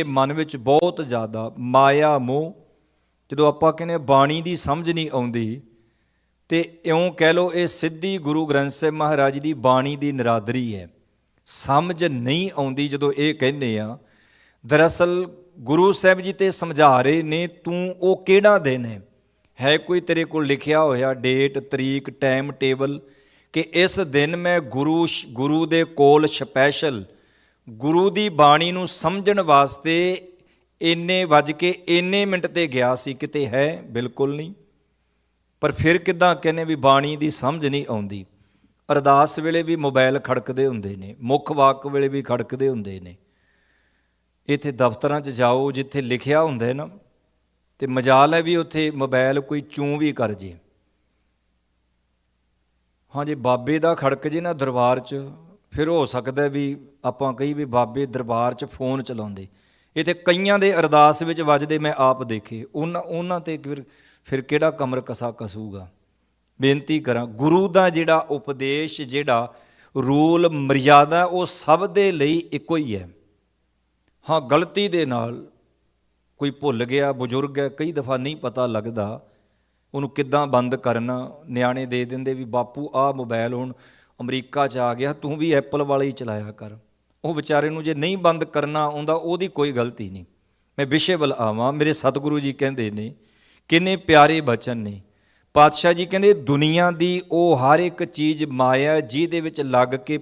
ਇਹ ਮਨ ਵਿੱਚ ਬਹੁਤ ਜ਼ਿਆਦਾ ਮਾਇਆ, ਮੋਹ, ਜਦੋਂ ਆਪਾਂ ਕਹਿੰਦੇ ਹਾਂ ਬਾਣੀ ਦੀ ਸਮਝ ਨਹੀਂ ਆਉਂਦੀ, ਤੇ ਇਉਂ ਕਹਿ ਲਓ ਇਹ ਸਿੱਧੀ ਗੁਰੂ ਗ੍ਰੰਥ ਸਾਹਿਬ ਮਹਾਰਾਜ ਦੀ ਬਾਣੀ ਦੀ ਨਰਾਦਰੀ ਹੈ। ਸਮਝ ਨਹੀਂ ਆਉਂਦੀ ਜਦੋਂ ਇਹ ਕਹਿੰਦੇ ਆ, ਦਰਅਸਲ ਗੁਰੂ ਸਾਹਿਬ ਜੀ ਤੇ ਸਮਝਾ ਰਹੇ ਨੇ, ਤੂੰ ਉਹ ਕਿਹੜਾ ਦਿਨ ਹੈ? ਹੈ ਕੋਈ ਤੇਰੇ ਕੋਲ ਲਿਖਿਆ ਹੋਇਆ ਡੇਟ, ਤਰੀਕ, ਟਾਈਮ ਟੇਬਲ ਕਿ ਇਸ ਦਿਨ ਮੈਂ ਗੁਰੂ ਗੁਰੂ ਦੇ ਕੋਲ ਸਪੈਸ਼ਲ ਗੁਰੂ ਦੀ ਬਾਣੀ ਨੂੰ ਸਮਝਣ ਵਾਸਤੇ ਇੰਨੇ ਵੱਜ ਕੇ ਇੰਨੇ ਮਿੰਟ ਤੇ ਗਿਆ ਸੀ, ਕਿਤੇ ਹੈ ਬਿਲਕੁਲ ਨਹੀਂ। ਪਰ ਫਿਰ ਕਿਦਾਂ ਕਹਿੰਦੇ ਵੀ ਬਾਣੀ ਦੀ ਸਮਝ ਨਹੀਂ ਆਉਂਦੀ। ਅਰਦਾਸ ਵੇਲੇ ਵੀ ਮੋਬਾਈਲ ਖੜਕਦੇ ਹੁੰਦੇ ਨੇ, ਮੁੱਖ ਵਾਕ ਵੇਲੇ ਵੀ ਖੜਕਦੇ ਹੁੰਦੇ ਨੇ। ਇੱਥੇ ਦਫ਼ਤਰਾਂ 'ਚ ਜਾਓ, ਜਿੱਥੇ ਲਿਖਿਆ ਹੁੰਦਾ ਹੈ ਨਾ, ਤੇ ਮਜਾਲ ਹੈ ਵੀ ਉੱਥੇ ਮੋਬਾਈਲ ਕੋਈ ਚੂੰ ਵੀ ਕਰ ਜੇ। ਹਾਂ ਜੇ, ਬਾਬੇ ਦਾ ਖੜਕ ਜੇ ਨਾ ਦਰਬਾਰ 'ਚ ਫਿਰ ਹੋ ਸਕਦਾ ਵੀ ਆਪਾਂ ਕਈ ਵੀ ਬਾਬੇ ਦਰਬਾਰ 'ਚ ਫੋਨ ਚਲਾਉਂਦੇ। ਇਹ ਤੇ ਕਈਆਂ ਦੇ ਅਰਦਾਸ ਵਿੱਚ ਵੱਜਦੇ ਮੈਂ ਆਪ ਦੇਖੇ। ਉਹਨਾਂ ਉਹਨਾਂ ਤੇ ਫਿਰ ਫਿਰ ਕਿਹੜਾ ਕਮਰ ਕਸਾ ਕਸੂਗਾ? ਬੇਨਤੀ ਕਰਾਂ, ਗੁਰੂ ਦਾ ਜਿਹੜਾ ਉਪਦੇਸ਼, ਜਿਹੜਾ ਰੂਲ, ਮਰਿਆਦਾ, ਉਹ ਸਭ ਦੇ ਲਈ ਇੱਕੋ ਹੀ ਹੈ। ਹਾਂ, ਗਲਤੀ ਦੇ ਨਾਲ ਕੋਈ ਭੁੱਲ ਗਿਆ, ਬਜ਼ੁਰਗ ਹੈ, ਕਈ ਦਫਾ ਨਹੀਂ ਪਤਾ ਲੱਗਦਾ ਉਹਨੂੰ ਕਿੱਦਾਂ ਬੰਦ ਕਰਨਾ, ਨਿਆਣੇ ਦੇ ਦਿੰਦੇ ਵੀ, ਬਾਪੂ, ਆਹ ਮੋਬਾਈਲ ਹੁਣ ਅਮਰੀਕਾ 'ਚ ਆ ਗਿਆ, ਤੂੰ ਵੀ ਐਪਲ ਵਾਲਾ ਹੀ ਚਲਾਇਆ ਕਰ। ਉਹ ਵਿਚਾਰੇ ਨੂੰ ਜੇ ਨਹੀਂ ਬੰਦ ਕਰਨਾ ਆਉਂਦਾ, ਉਹਦੀ ਕੋਈ ਗਲਤੀ ਨਹੀਂ। ਮੈਂ ਵਿਸ਼ੇ ਵੱਲ ਆਵਾਂ, ਮੇਰੇ ਸਤਿਗੁਰੂ ਜੀ ਕਹਿੰਦੇ ਨੇ, ਕਿੰਨੇ ਪਿਆਰੇ ਬਚਨ ਨੇ। ਪਾਤਸ਼ਾਹ ਜੀ ਕਹਿੰਦੇ, ਦੁਨੀਆ ਦੀ ਉਹ ਹਰ ਇੱਕ ਚੀਜ਼ ਮਾਇਆ, ਜਿਹਦੇ ਵਿੱਚ ਲੱਗ ਕੇ